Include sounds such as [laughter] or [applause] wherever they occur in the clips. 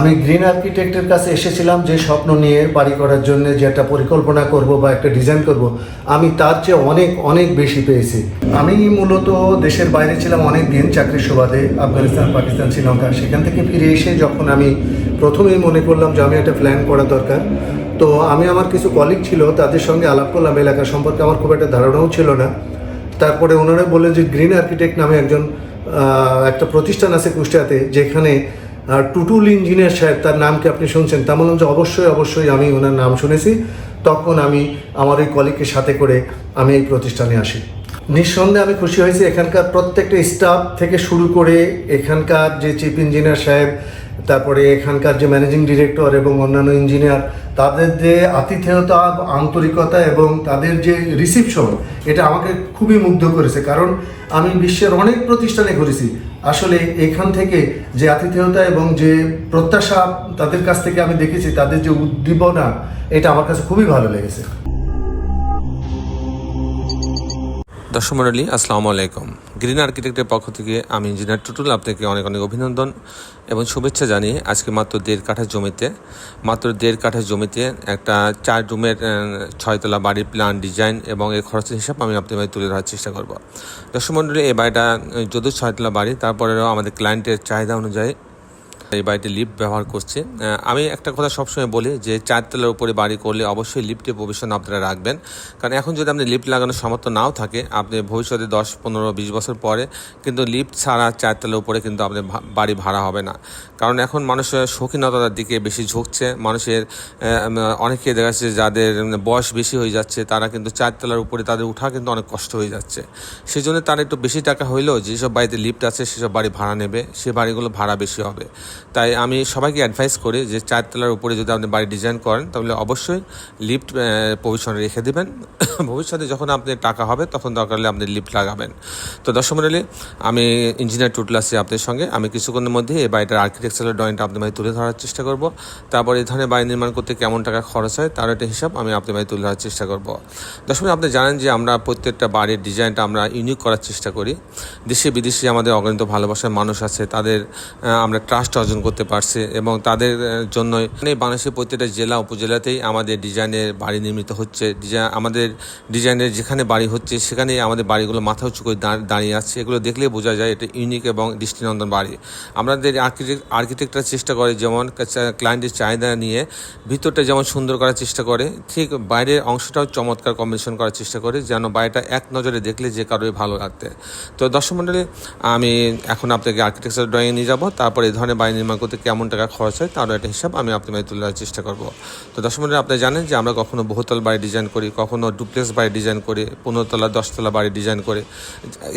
আমি গ্রিন আর্কিটেক্টের কাছে এসেছিলাম যে স্বপ্ন নিয়ে বাড়ি করার জন্য, যে একটা পরিকল্পনা করব বা একটা ডিজাইন করব। আমি তার চেয়ে অনেক অনেক বেশি পেয়েছি। আমি মূলত দেশের বাইরে ছিলাম অনেক দিন চাকরির সুবাদে আফগানিস্তান, পাকিস্তান, শ্রীলঙ্কা। সেখান থেকে ফিরে এসে যখন আমি প্রথমেই মনে করলাম যে আমি একটা প্ল্যান করা দরকার, তো আমি আমার কিছু কলিগ ছিল, তাদের সঙ্গে আলাপ করলাম। এলাকা সম্পর্কে আমার খুব একটা ধারণাও ছিল না। তারপরে ওনারা বললেন যে গ্রিন আর্কিটেক্ট নামে একজন একটা প্রতিষ্ঠান আছে কুষ্টিয়াতে, যেখানে টুটুল ইঞ্জিনিয়ার সাহেব, তার নামকে আপনি শুনছেন? তা বললাম যে অবশ্যই অবশ্যই আমি ওনার নাম শুনেছি। তখন আমি আমার ওই কলিগকে সাথে করে আমি এই প্রতিষ্ঠানে আসি। নিঃসন্দেহে আমি খুশি হয়েছি। এখানকার প্রত্যেকটা স্টাফ থেকে শুরু করে এখানকার যে চিফ ইঞ্জিনিয়ার সাহেব তারপরে এখানকার যে ম্যানেজিং ডিরেক্টর এবং অন্যান্য ইঞ্জিনিয়ার তাদের যে আতিথেয়তা, আন্তরিকতা এবং তাদের যে রিসিপশন এটা আমাকে খুবই মুগ্ধ করেছে। কারণ আমি বিশ্বের অনেক প্রতিষ্ঠানে ঘুরেছি। আসলে এখান থেকে যে আতিথেয়তা এবং যে প্রত্যাশা তাদের কাছ থেকে আমি দেখেছি, তাদের যে উদ্দীপনা, এটা আমার কাছে খুবই ভালো লেগেছে। দর্শক মন্ডলী আসসালামু আলাইকুম। গ্রিন আর্কিটেক্টের পক্ষ থেকে আমি ইঞ্জিনিয়ার টুটুল আপনাকে অনেক অনেক অভিনন্দন এবং শুভেচ্ছা জানিয়ে আজকে মাত্র দেড় কাঠা জমিতে, মাত্র দেড় কাঠা জমিতে একটা চার রুমের ছয়তলা বাড়ির প্ল্যান ডিজাইন এবং এর খরচের হিসাব আমি আপনাদের তুলে ধরার চেষ্টা করব। দর্শক মন্ডলী এই বাড়িটা যদিও ছয়তলা বাড়ি, তারপরেও আমাদের ক্লায়েন্টের চাহিদা অনুযায়ী এই বাড়িতে লিফট ব্যবহার করছে। আমি একটা কথা সবসময় বলি যে চারতলার উপরে বাড়ি করলে অবশ্যই লিফটে প্রভিশন আপনারা রাখবেন। কারণ এখন যদি আপনি লিফট লাগানোর সামর্থ্য নাও থাকে, আপনি ভবিষ্যতে দশ, পনেরো, বিশ বছর পরে কিন্তু লিফট ছাড়া চারতলার উপরে কিন্তু আপনি বাড়ি ভাড়া হবে না। কারণ এখন মানুষের শৌখিনতার দিকে বেশি ঝুঁকছে। মানুষের অনেকে দেখা যাচ্ছে যাদের বয়স বেশি হয়ে যাচ্ছে, তারা কিন্তু চারতলার উপরে তাদের উঠা কিন্তু অনেক কষ্ট হয়ে যাচ্ছে। সেই জন্য তারা একটু বেশি টাকা হইলেও যেসব বাড়িতে লিফট আছে, সেসব বাড়ি ভাড়া নেবে। সে বাড়িগুলো ভাড়া বেশি হবে। তাই আমি সবাইকে অ্যাডভাইস করি যে চারতলার উপরে যদি আপনি বাড়ি ডিজাইন করেন, তাহলে অবশ্যই লিফ্ট পজিশনে রেখে দেবেন। [laughs] ভবিষ্যতে যখন আপনি টাকা হবে, তখন দরকার হলে আপনি লিফট লাগাবেন। তো দর্শক মন্ডলী, আমি ইঞ্জিনিয়ার টুটল আছি আপনাদের সঙ্গে। আমি কিছুক্ষণের মধ্যে এই বাড়িটার আর্কিটেকচারাল ড্রয়িংটা আপনার মাঝে তুলে ধরার চেষ্টা করব। তারপর এই ধরনের বাড়ি নির্মাণ করতে কেমন টাকা খরচ হয়, তার একটা হিসাব আমি আপনার মাঝে তুলে ধরার চেষ্টা করব। দর্শক আপনি জানেন যে আমরা প্রত্যেকটা বাড়ির ডিজাইনটা আমরা ইউনিক করার চেষ্টা করি। দেশে বিদেশে আমাদের অগণিত ভালোবাসার মানুষ আছে, তাদের আমরা ট্রাস্ট অর্জন করতে পারছি এবং তাদের জন্যই মানে বাংলাদেশের প্রত্যেকটা জেলা, উপজেলাতেই আমাদের ডিজাইনের বাড়ি নির্মিত হচ্ছে। ডিজাইন আমাদের ডিজাইনের যেখানে বাড়ি হচ্ছে, সেখানেই আমাদের বাড়িগুলো মাথা উঁচু করে দাঁড়িয়ে আছে। এগুলো দেখলে বোঝা যায় এটা ইউনিক এবং দৃষ্টিনন্দন বাড়ি। আমাদের আর্কিটেক্ট আর্কিটেক্টরা চেষ্টা করে যেমন ক্লায়েন্টের চাহিদা নিয়ে ভিতরটা যেমন সুন্দর করার চেষ্টা করে, ঠিক বাইরের অংশটাও চমৎকার কম্বিনেশন করার চেষ্টা করে, যেন বাড়িটা এক নজরে দেখলে যে কারোই ভালো লাগতে। তো দর্শক মণ্ডলী, আমি এখন আপনাকে আর্কিটেকচার ড্রয়িং নিয়ে যাব, তারপরে এই ধরনের বাড়ি নির্মাণ করতে কেমন টাকা খরচ হয় তারও একটা হিসাব আমি আপনাদের তুলে চেষ্টা করব। তো দর্শক মণ্ডলী, আপনি জানেন যে আমরা কখনো বহুতল বাড়ি ডিজাইন করি, কখনো ডুপ্লেক্স বাড়ি ডিজাইন করে পনেরো তলা দশতলা বাড়ি ডিজাইন করে।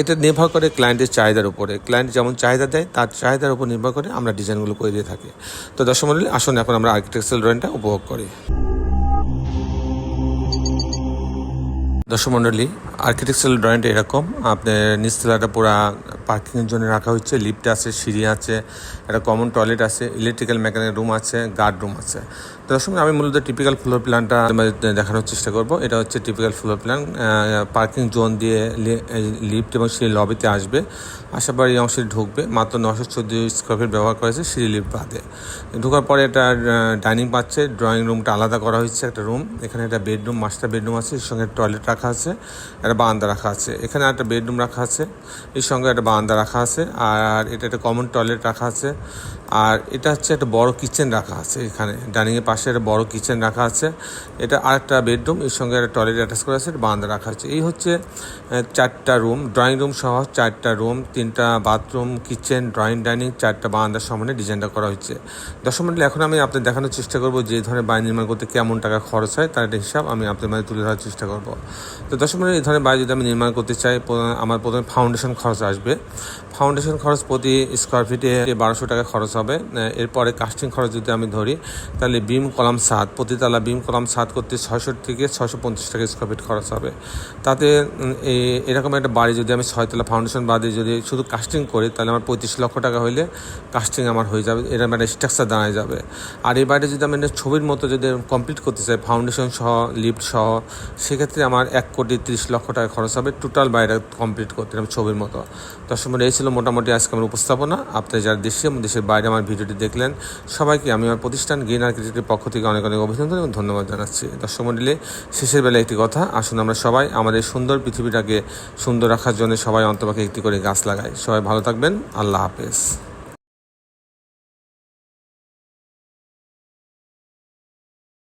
এটা নির্ভর করে ক্লায়েন্টের চাহিদার উপরে। ক্লায়েন্ট যেমন চাহিদা দেয়, তার চাহিদার উপর নির্ভর করে আমরা ডিজাইনগুলো করে দিয়ে থাকি। তো দর্শক মন্ডলী, আসুন এখন আমরা আর্কিটেকচারাল ড্রয়িংটা উপভোগ করি। দর্শক মণ্ডলী আর্কিটেকচারাল ড্রয়িংটা এরকম। আপনার নিচতলাটা পুরা পার্কিংয়ের জন্য রাখা হচ্ছে লিফট আছে, সিঁড়ি আছে, একটা কমন টয়লেট আছে ইলেকট্রিক্যাল মেকানিক রুম আছে গার্ড রুম আছে। তো দর্শক, আমি মূলত টিপিক্যাল ফ্লোর প্ল্যানটা দেখানোর চেষ্টা করব। এটা হচ্ছে typical floor plan parking zone দিয়ে লিফট এবং সিঁড়ি লবিতে আসবে। আসার পর অংশে ঢুকবে। মাত্র নশো চোদ্দ স্কোয়ার ফিট ব্যবহার করেছে সিঁড়ি লিফট বাদে। ঢোকার পরে এটা ডাইনিং পাচ্ছে ড্রয়িং রুমটা আলাদা করা হয়েছে, একটা রুম এখানে একটা বেডরুম মাস্টার বেডরুম আছে, এর সঙ্গে টয়লেট রাখা আছে, একটা বারান্দা রাখা আছে। এখানে একটা বেডরুম রাখা আছে, এর সঙ্গে একটা বারান্দা রাখা আছে, আর এটা একটা কমন টয়লেট রাখা আছে, আর এটা হচ্ছে একটা বড় কিচেন রাখা আছে এখানে। ডাইনিংয়ের পাশে একটা বড় কিচেন রাখা আছে। এটা আরেকটা বেডরুম এর সঙ্গে একটা টয়লেট অ্যাটাচ করা আছে একটা বারান্দা রাখা আছে। এই হচ্ছে চারটা রুম ড্রয়িং রুম সহ চারটা রুম তিনটা বাথরুম কিচেন ড্রয়িং ডাইনিং চারটা বারান্দার সমানে ডিজাইনটা করা হয়েছে। দশ মিনিট এখন আমি আপনাদের দেখানোর চেষ্টা করব যে ধরনের বাড়ি নির্মাণ করতে কেমন টাকা খরচ হয়, তার একটা হিসাব আমি আপনাদের মাঝে তুলে ধরার চেষ্টা করব। তো দশ মিনিট এই ধরনের বাড়ি যদি আমি নির্মাণ করতে চাই আমার প্রথমে ফাউন্ডেশন খরচ আসবে। ফাউন্ডেশন খরচ প্রতি স্কোয়ার ফিটে বারোশো টাকা খরচ হবে। এরপরে কাস্টিং খরচ যদি আমি ধরি, তাহলে বিম কলাম সাত, প্রতিতলা বিম কলাম সাত করতে ছয়শো থেকে ছশো পঞ্চাশ টাকা স্কোয়ার ফিট খরচ হবে। তাতে এরকম একটা বাড়ি যদি আমি ছয়তলা ফাউন্ডেশন বাদে যদি শুধু কাস্টিং করি, তাহলে আমার পঁয়ত্রিশ লক্ষ টাকা হইলে কাস্টিং আমার হয়ে যাবে, এরকম একটা স্ট্রাকচার দাঁড়ায় যাবে। আর এই বাড়িটা যদি আমি ছবির মতো যদি কমপ্লিট করতে চাই ফাউন্ডেশন সহ লিফট সহ, সেক্ষেত্রে আমার এক কোটি তিরিশ লক্ষ টাকা খরচ হবে টোটাল বাড়িটা কমপ্লিট করতে আমি ছবির মতো। তো দর্শক মন্ডলী, এই ছিল মোটামুটি আজকে আমার উপস্থাপনা। আপনি যারা দেশে এবং দেশের বাইরে আমার ভিডিওটি দেখলেন সবাইকে আমি আমার প্রতিষ্ঠান গ্রিন আর্কিটেক্টের পক্ষ থেকে অনেক অনেক অভিনন্দন এবং ধন্যবাদ জানাচ্ছি। দর্শক মন্ডলী শেষের বেলা একটি কথা আসুন আমরা সবাই আমাদের সুন্দর পৃথিবীটাকে সুন্দর রাখার জন্য সবাই অন্তপাকে একটি করে গাছ লাগাই। সবাই ভালো থাকবেন আল্লাহ হাফেজ।